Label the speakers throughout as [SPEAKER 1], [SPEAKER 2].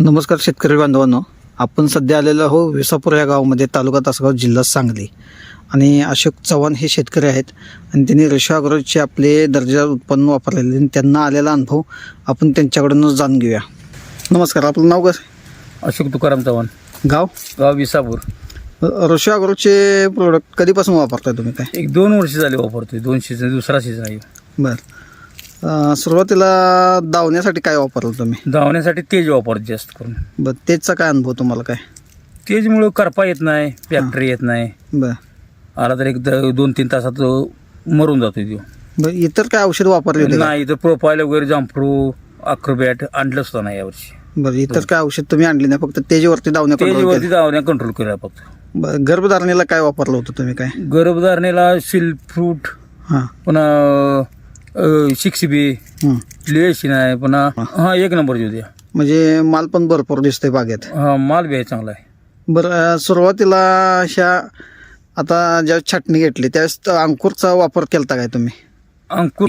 [SPEAKER 1] नमस्कार शेतकरी बांधवांनो. आपण सध्या आलेलो आहो विसापूर या गावामध्ये तालुका तासगाव जिल्हा सांगली. आणि अशोक चव्हाण हे शेतकरी आहेत. आणि त्यांनी ऋषी अग्रोचे आपले दर्जा उत्पन्न वापरलेले आणि त्यांना आलेला अनुभव आपण त्यांच्याकडून जाणून घेऊया. नमस्कार आपलं नाव कसं
[SPEAKER 2] अशोक तुकाराम चव्हाण.
[SPEAKER 1] गाव?
[SPEAKER 2] गाव विसापूर.
[SPEAKER 1] ऋषी अग्रोचे प्रोडक्ट कधीपासून वापरताय तुम्ही काय?
[SPEAKER 2] एक दोन वर्ष झाले वापरतोय. दोन सीझन दुसरा सीझन आहे.
[SPEAKER 1] बरं. अं, सुरुवातीला दावण्यासाठी काय वापरलं तुम्ही?
[SPEAKER 2] धावण्यासाठी तेज वापरतो जास्त करून.
[SPEAKER 1] बरं तेचचा काय अनुभव तुम्हाला काय?
[SPEAKER 2] तेजमुळं करपा येत नाही फॅक्टरी येत नाही.
[SPEAKER 1] बरं.
[SPEAKER 2] आला तर एक द- दोन तीन तासात तो मरून जातो तो.
[SPEAKER 1] बरं इतर काय औषध वापरले होते का?
[SPEAKER 2] नाही तर प्रोफाईल वगैरे जांफरू अक्रोबॅट आणलं सुद्धा नाही यावर्षी.
[SPEAKER 1] बरं इतर काय औषध तुम्ही आणली नाही फक्त तेजवरती control
[SPEAKER 2] तेजवरती. धावण्या कंट्रोल करूया फक्त.
[SPEAKER 1] बरं, गर्भधारणेला काय वापरलं होतं तुम्ही काय?
[SPEAKER 2] गर्भधारणेला शिल फ्रूट
[SPEAKER 1] हां.
[SPEAKER 2] पुन्हा सिक्स बी
[SPEAKER 1] हं.
[SPEAKER 2] लेशी नाही पुन्हा हा. एक नंबरची होती
[SPEAKER 1] म्हणजे माल पण भरपूर दिसतोय बागेत.
[SPEAKER 2] हा माल बी आहे चांगला आहे.
[SPEAKER 1] बरं अं, सुरुवातीला अशा आता ज्या छाटणी घेतली त्यावेळेस त- अंकुरचा वापर केलता काय तुम्ही?
[SPEAKER 2] अंकुर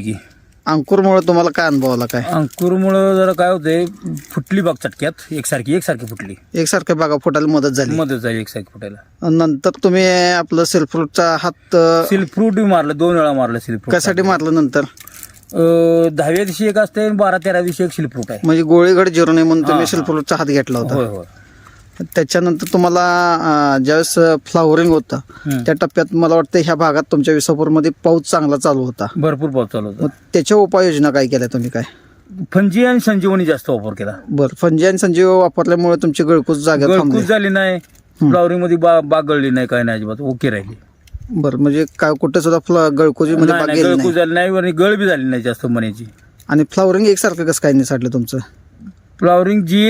[SPEAKER 1] अंकुरमुळे तुम्हाला काय अनुभव आला काय?
[SPEAKER 2] अंकुरमुळं जरा काय होतंय फुटली बाग चटक्यात एकसारखी एकसारखी फुटली.
[SPEAKER 1] एकसारख्या बागा फुटायला मदत झाली.
[SPEAKER 2] मदत झाली एकसारखी फुटायला.
[SPEAKER 1] नंतर तुम्ही आपलं सेल्फ्रूटचा हात अं,
[SPEAKER 2] सिल्क फ्रूट बी मारलं दोन वेळा मारलं सिल्क फ्रूट.
[SPEAKER 1] कशासाठी मारलं नंतर?
[SPEAKER 2] दहाव्या दिवशी एक असते आणि बारा तेरा दिवशी एक सिल्क फ्रूट आहे.
[SPEAKER 1] म्हणजे गोळीगड जिरू नये म्हणून तुम्ही सेल्फ्रूटचा हात घेतला होता.
[SPEAKER 2] होय होय.
[SPEAKER 1] त्याच्यानंतर तुम्हाला अं, ज्यावेळेस फ्लावरिंग होतं
[SPEAKER 2] हम्म.
[SPEAKER 1] त्या टप्प्यात मला वाटतं ह्या भागात तुमच्या विसापूरमध्ये पाऊस चांगला चालू होता.
[SPEAKER 2] भरपूर पाऊस चालू
[SPEAKER 1] मग
[SPEAKER 2] होता
[SPEAKER 1] त्याच्या उपाययोजना काय केल्या तुम्ही काय?
[SPEAKER 2] फंजी आणि संजीवनी जास्त वापर केला.
[SPEAKER 1] बरं फंजी आणि संजीव वापरल्यामुळे तुमची गळकूस थांबली.
[SPEAKER 2] गळकूच झाली नाही. फ्लॉवरिंगमध्ये बा- बाग गळली नाही काय नाही अजिबात. ओके राहिली.
[SPEAKER 1] बरं म्हणजे काय कुठं सुद्धा फ्ल गळकुजीमध्ये
[SPEAKER 2] नाही,
[SPEAKER 1] बाग
[SPEAKER 2] नाही,
[SPEAKER 1] गेली
[SPEAKER 2] गळकूच
[SPEAKER 1] नाही
[SPEAKER 2] झाली नाही आणि गळ बी झाली नाही जास्त मण्याची.
[SPEAKER 1] आणि फ्लावरिंग एकसारखं कसं काय निसाडलं तुमचं?
[SPEAKER 2] फ्लॉवरिंग जी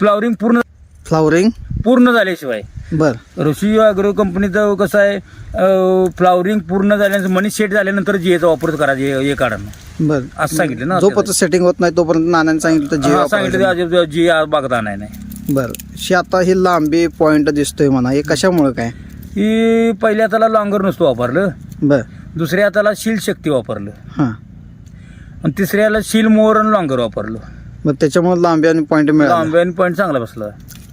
[SPEAKER 2] फ्लॉवरिंग पूर्ण
[SPEAKER 1] फ्लावरिंग?
[SPEAKER 2] पूर्ण झाल्याशिवाय.
[SPEAKER 1] बरं.
[SPEAKER 2] ऋषी अॅग्रो कंपनीचं कसं आहे फ्लावरिंग पूर्ण झाल्यानंतर मनी सेट झाल्यानंतर जीएचा वापर करायचा हे काढणं
[SPEAKER 1] बरं.
[SPEAKER 2] असं सांगितलं ना
[SPEAKER 1] जोपर्यंत सेटिंग होत नाही तोपर्यंत नानाने सांगितलं तर
[SPEAKER 2] हा,
[SPEAKER 1] जीव
[SPEAKER 2] सांगितलं
[SPEAKER 1] वापरायचं.
[SPEAKER 2] ते जी आणाय नाही
[SPEAKER 1] बरं. शी आता ही लांबी पॉइंट दिसतोय म्हणा हे कशामुळे काय?
[SPEAKER 2] ही पहिल्या हाताला लॉंगर नसतो वापरलं.
[SPEAKER 1] बरं.
[SPEAKER 2] दुसऱ्या हाताला शील शक्ती वापरलं.
[SPEAKER 1] हां.
[SPEAKER 2] आणि तिसऱ्याला शील मोर आणि लॉंगर वापरलं.
[SPEAKER 1] मग त्याच्यामुळे लांबी आणि पॉईंट मिळाला.
[SPEAKER 2] आणि पॉईंट चांगला बसला.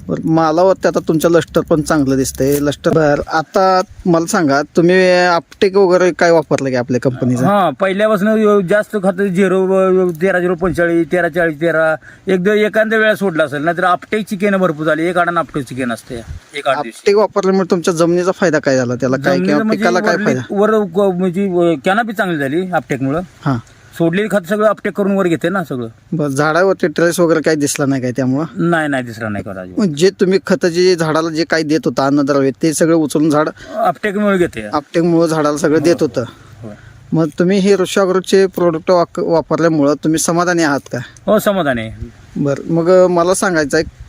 [SPEAKER 1] बरं मला वाटतं आता तुमचं लष्टर पण चांगलं दिसतंय. लष्टर बरं आता मला सांगा तुम्ही अपटेक वगैरे काय वापरलं की आपल्या कंपनीचं
[SPEAKER 2] हा पहिल्यापासून जास्त खात झिरो तेरा झिरो पंचेचाळीस तेरा चाळीस तेरा. एकदा एखाद्या वेळा सोडला असेल नाहीतर आपटेकची केनं भरपूर झाली. एक आडान आपटेकची केन असते. एक आठ दिवशी.
[SPEAKER 1] अपटेक वापरल्यामुळे तुमच्या जमिनीचा फायदा काय झाला त्याला? काय
[SPEAKER 2] जमिनीला
[SPEAKER 1] किंवा
[SPEAKER 2] म्हणजे
[SPEAKER 1] पिकाला काय फायदा?
[SPEAKER 2] वर म्हणजे कॅनापी चांगली झाली आपटेकमुळं
[SPEAKER 1] हां.
[SPEAKER 2] सोडलेली खत सगळं आपटेक करून वर घेते ना सगळं.
[SPEAKER 1] बरं झाडावरती ट्रेस वगैरे काही दिसला नाही काय त्यामुळं?
[SPEAKER 2] नाही नाही दिसरा नाही करा
[SPEAKER 1] मग जे तुम्ही खत जे झाडाला जे काही देत होतं अन्नद्रव्य ते सगळं उचलून झाड
[SPEAKER 2] आपटेकमुळे घेते.
[SPEAKER 1] आपटेकमुळं झाडाला सगळं देत होतं.
[SPEAKER 2] होय.
[SPEAKER 1] मग तुम्ही हे ऋषागृचे प्रोडक्ट वाक वापरल्यामुळं तुम्ही समाधानी आहात का?
[SPEAKER 2] हो समाधान आहे.
[SPEAKER 1] बरं मग मला सांगायचं आहे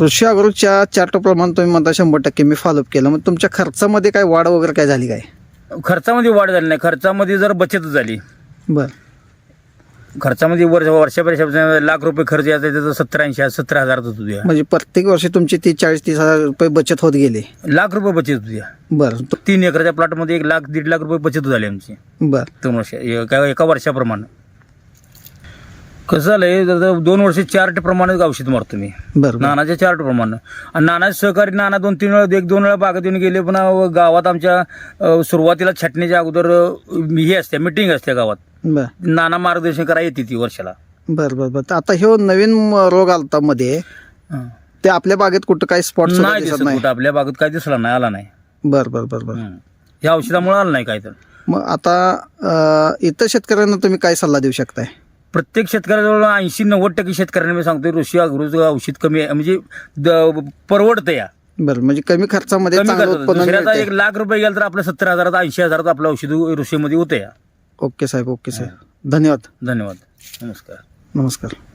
[SPEAKER 1] ऋषी अग्रोच्या चार्टप्रमाणे तुम्ही म्हणता शंभर टक्के मी फॉलोअप केलं. मग तुमच्या खर्चामध्ये काय वाढ वगैरे काय झाली काय?
[SPEAKER 2] खर्चामध्ये वाढ झाली नाही. खर्चामध्ये जर बचत झाली
[SPEAKER 1] बरं.
[SPEAKER 2] खर्चामध्ये वर्ष वर्षा वर्षा लाख रुपये खर्च यायचा त्याचं सत्तर ऐंशी सत्तर हजारात होतो
[SPEAKER 1] म्हणजे प्रत्येक वर्षी तुमची ती चाळीस तीस हजार रुपये बचत होत गेली.
[SPEAKER 2] लाख रुपये बचत होती
[SPEAKER 1] बरं.
[SPEAKER 2] तीन एकरच्या प्लॉटमध्ये एक लाख दीड लाख रुपये बचत झाली आमची.
[SPEAKER 1] बरं.
[SPEAKER 2] दोन वर्ष एका एका वर्षाप्रमाणे. कसं झालंय जर दोन वर्ष चार्ट प्रमाणे औषध मारतो मी.
[SPEAKER 1] बरं
[SPEAKER 2] नानाच्या चार्ट प्रमाणे. आणि नानाचे सहकारी नाना दोन तीन वेळा एक दोन वेळा बागेत येऊन गेले पण गावात आमच्या सुरुवातीला छटणीच्या अगोदर हे असते मिटिंग असते गावात. नाना मार्गदर्शन करा येते ती वर्षाला.
[SPEAKER 1] बरं बरं बरं. आता हे नवीन रोग आलता मध्ये ते आपल्या बागेत कुठं काही स्पॉट
[SPEAKER 2] नाही कुठं आपल्या बागेत काय दिसला नाही आला नाही.
[SPEAKER 1] बरं बरं बरं बरं.
[SPEAKER 2] या औषधामुळे आलं नाही काय तर
[SPEAKER 1] मग आता इतर शेतकऱ्यांना तुम्ही काय सल्ला देऊ शकताय?
[SPEAKER 2] प्रत्येक शेतकऱ्याजवळ ऐंशी नव्वद टक्के शेतकऱ्यांना मी सांगतो ऋषी अग्रोचं औषध कमी आहे. म्हणजे द- परवडतं या.
[SPEAKER 1] बरं म्हणजे कमी खर्चामध्ये
[SPEAKER 2] कमी
[SPEAKER 1] चांगलं
[SPEAKER 2] करतात
[SPEAKER 1] उत्पन्न
[SPEAKER 2] दुसऱ्याचा
[SPEAKER 1] मिळतंय.
[SPEAKER 2] एक लाख रुपये गेला तर आपलं सत्तर हजारात ऐंशी हजारात आपलं औषध ऋषीमध्ये होतं या.
[SPEAKER 1] ओके साहेब ओके साहेब. धन्यवाद.
[SPEAKER 2] धन्यवाद. नमस्कार.
[SPEAKER 1] नमस्कार.